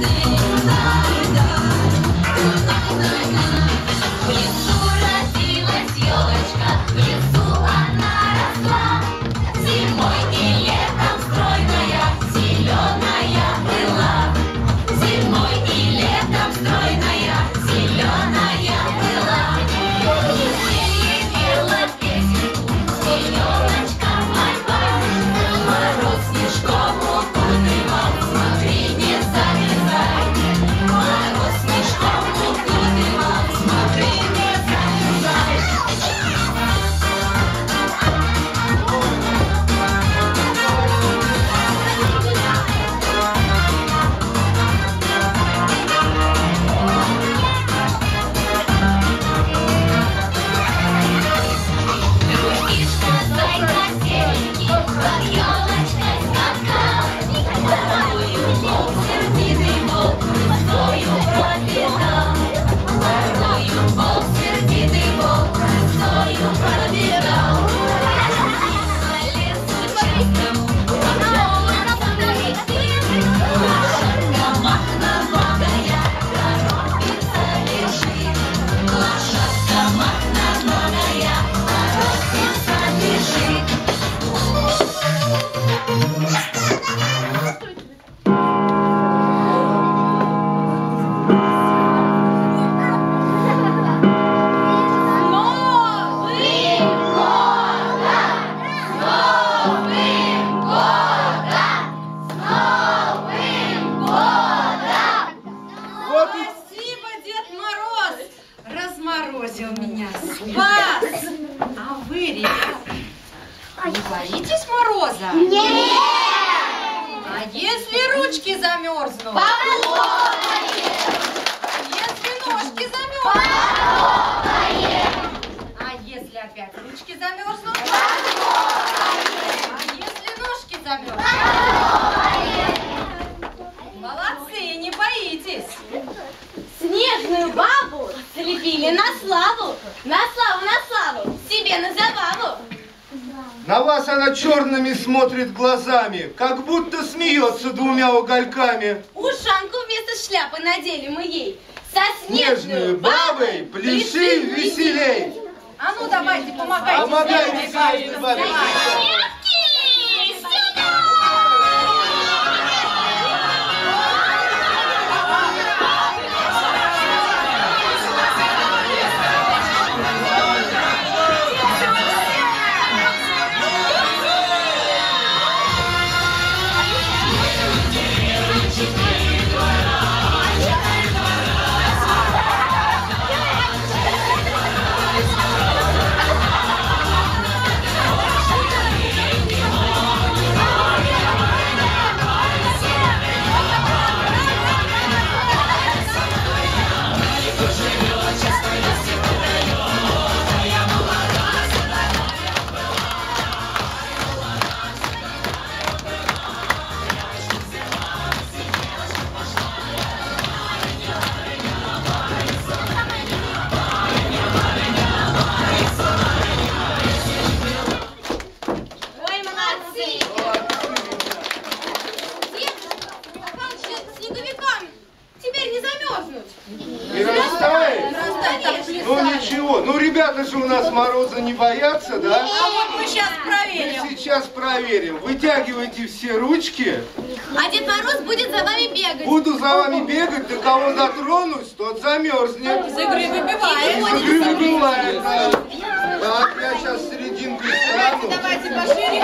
name. Разморозил меня, спас! А вы, ребята, не боитесь мороза? Нет! А если ручки замерзнут? Поплохает! А если ножки замерзнут? А если опять ручки замерзнут? Слепили на славу, на славу, на славу, себе на забаву. на вас она черными смотрит глазами, как будто смеется двумя угольками. Ушанку вместо шляпы надели мы ей. Со снежную бабой пляши веселей. А ну давайте, помогайте. Помогайте снежной Ну ничего, ну ребята же у нас мороза не боятся, да? А вот мы сейчас Мы проверим. сейчас проверим. Вытягивайте все ручки. А Дед Мороз будет за вами бегать. Буду за вами бегать, до кого дотронусь, тот замерзнет. С игры Из выбиваем. игры выбывает, да. Так, я сейчас серединкой стану. Давайте пошире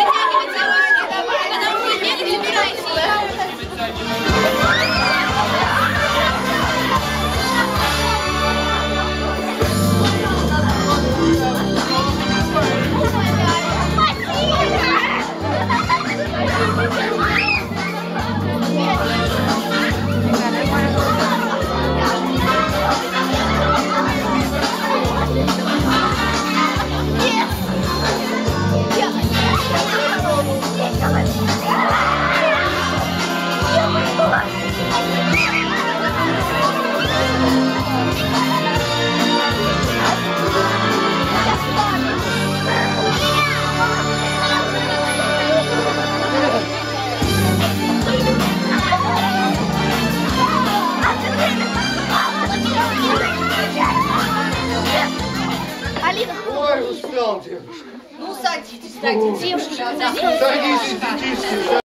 устал, девушка. Ну, садитесь, садитесь. Садитесь, детишки.